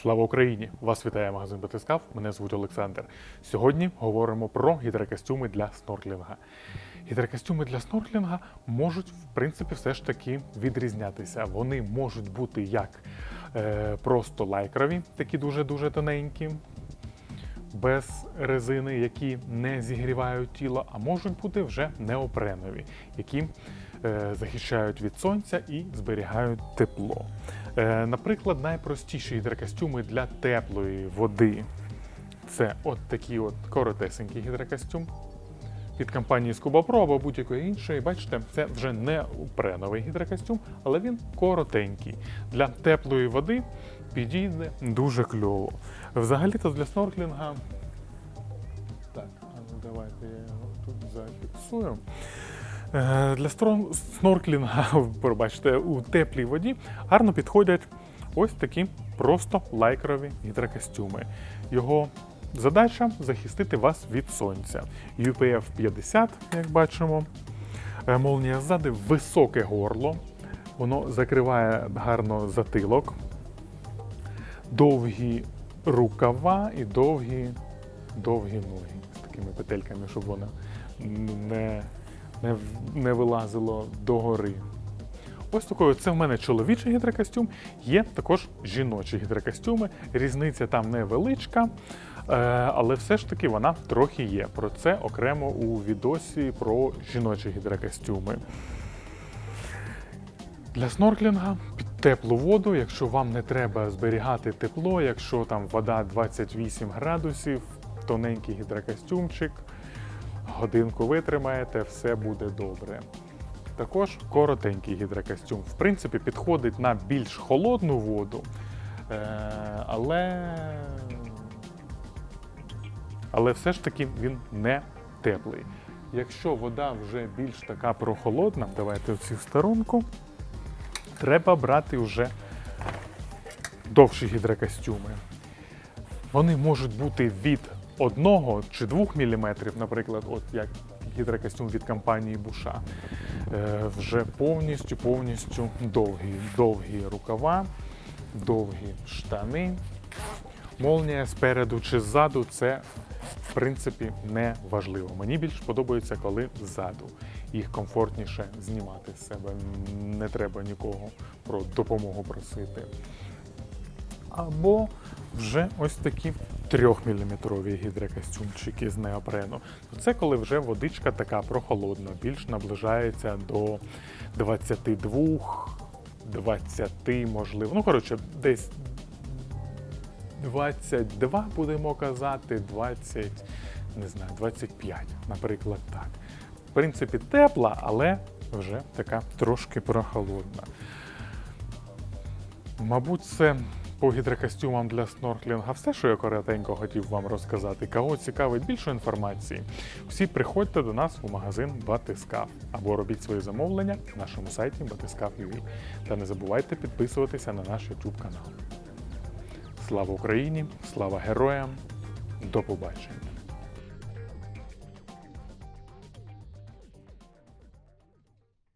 Слава Україні! Вас вітає магазин Батискав. Мене звуть Олександр. Сьогодні говоримо про гідрокостюми для снорклінга. Гідрокостюми для снорклінга можуть, в принципі, все ж таки відрізнятися. Вони можуть бути як е, просто лайкрові, такі дуже-дуже тоненькі, без резини, які не зігрівають тіло, а можуть бути вже неопренові, які захищають від сонця і зберігають тепло. Е, наприклад, найпростіші гідрокостюми для теплої води це от такий от коротесенький гідрокостюм від компанії Scuba або будь-якої іншої. Бачите, це вже не преновий гідрокостюм, але він коротенький. Для теплої води підійде дуже кльово. Взагалі-то для снорклінга. Так, ну давайте я його тут зафіксую. Е, Для снорклінга, пробачте, у теплій воді гарно підходять ось такі просто лайкрові гідрокостюми. Його задача захистити вас від сонця. UPF 50, як бачимо. Е, Молнія ззади високе горло. Воно закриває гарно затилок, довгі рукава і довгі, довгі ноги з такими петельками, щоб воно не, не, не вилазило догори. Ось такою це в мене чоловічий гідрокостюм, є також жіночі гідрокостюми. Різниця там невеличка, е, але все ж таки вона трохи є. Про це окремо у відосі про жіночі гідрокостюми. Для снорклінга під теплу воду, якщо вам не треба зберігати тепло, якщо там вода 28 градусів, тоненький гідрокостюмчик, годинку витримаєте, все буде добре. Також коротенький гідрокостюм. В принципі, підходить на більш холодну воду, е, але, але все ж таки він не теплий. Якщо вода вже більш така прохолодна, давайте в цю сторонку, треба брати вже довші гідрокостюми. Вони можуть бути від 1 чи 2 мм, наприклад, от як гідрокостюм від компанії Буша. Е, вже повністю повністю довгі, довгі рукава, довгі штани. Молнія спереду чи ззаду це в принципі не важливо. Мені більш подобається, коли ззаду. Їх комфортніше знімати з себе. Не треба нікого про допомогу просити. Або вже ось такі 3-мм гідрокостюмчики з неопрену. Це коли вже водичка така прохолодна, більш наближається до 22, 20, можливо. Ну, коротше, десь 22 будемо казати, 20, не знаю, 25, наприклад, так. В принципі, тепла, але вже така трошки прохолодна. Мабуть, це по гідрокостюмам для снорклінга все, що я коротенько хотів вам розказати. Кого цікавить більше інформації, всі приходьте до нас у магазин Батискаф або робіть свої замовлення на нашому сайті Батискаф.ua. Та не забувайте підписуватися на наш YouTube канал. Слава Україні! Слава героям! До побачення!